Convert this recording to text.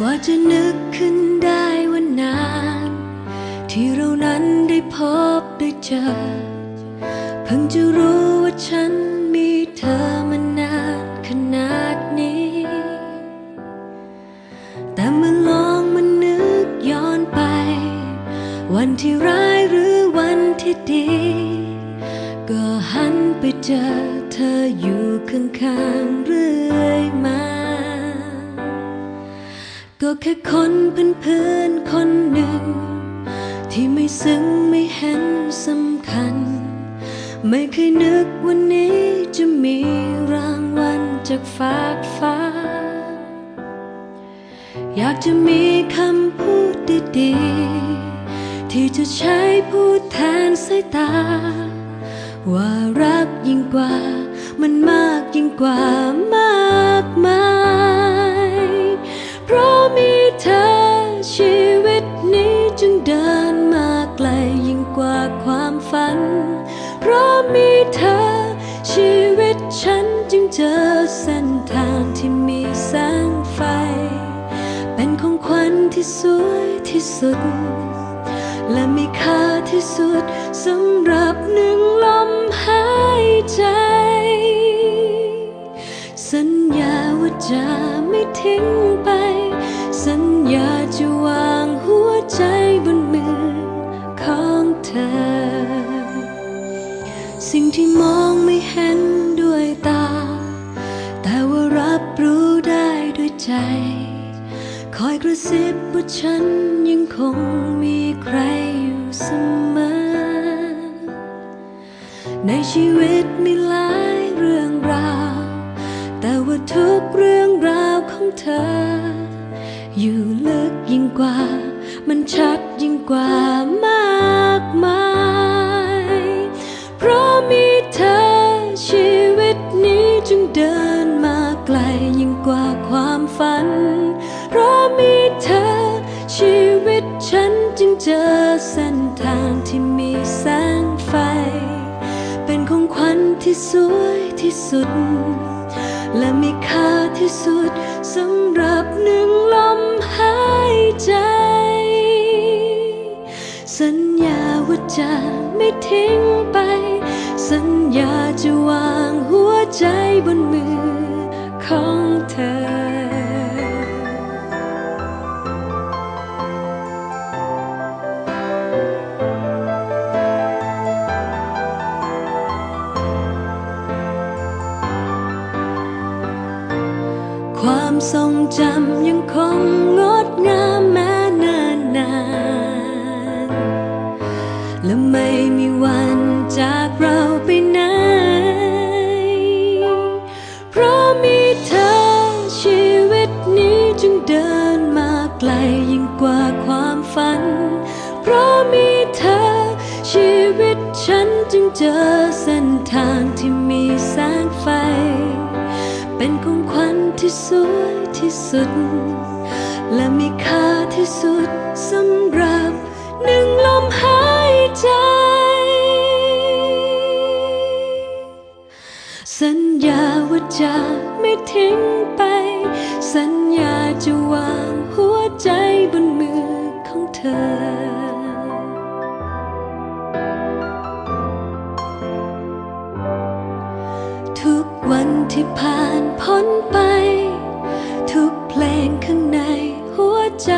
กว่าจะนึกขึ้นได้ว่านาน ที่เรานั้นได้พบได้เจอ เพิ่งจะรู้ว่าฉันมีเธอมานานขนาดนี้ แต่เมื่อลองมานึกย้อนไป วันที่ร้ายหรือวันที่ดี ก็หันไปเจอเธออยู่ข้างๆ ก็แค่คนเพื่อนๆคนหนึ่ง ที่ไม่ซึ้งไม่เห็นสำคัญ ไม่เคยนึกวันนี้จะมีรางวัลจากฟากฟ้า อยากจะมีคำพูดดีๆ ที่จะใช้พูดแทนสายตา ว่ารักยิ่งกว่า มันมากยิ่งกว่ามากมาย ฝัน เพราะมีเธอ ชีวิตฉันจึงเจอเส้นทางที่มีแสงไฟ เป็นของขวัญที่สวยที่สุด และมีค่าที่สุดสำหรับหนึ่งลมหายใจ สัญญาว่าจะไม่ทิ้งไป สัญญาจะวา ใจ คอยกระซิบว่าฉันยังคงมีใครอยู่เสมอ ในชีวิตมีหลายเรื่องราว แต่ว่าทุกเรื่องราวของเธอ อยู่ลึกยิ่งกว่า มันชัดยิ่งกว่ามากมาย เพราะมีเธอชีวิตนี้จึงเดิน ฝัน เพราะมีเธอ ชีวิตฉันจึงเจอเส้นทางที่มีแสงไฟ เป็นของขวัญที่สวยที่สุด และมีค่าที่สุดสำหรับหนึ่งลมหายใจ สัญญาว่าจะไม่ทิ้งไป สัญญาจะวางหัวใจบนมือ ความทรงจำยังคงงดงามแม้นานนานๆและไม่มีวันจากเราไปไหน เพราะมีเธอชีวิตนี้จึงเดินมาไกลยิ่งกว่าความฝัน เพราะมีเธอชีวิตฉันจึงเจอเส้นทางที่มีแสงไฟ เป็นของ ที่สวยที่สุด และมีค่าที่สุดสำหรับหนึ่งลมหายใจ สัญญาว่าจะไม่ทิ้งไป สัญญาจะวางหัวใจบนมือของเธอ ผ่านพ้นไป ทุกเพลงข้างในหัวใจ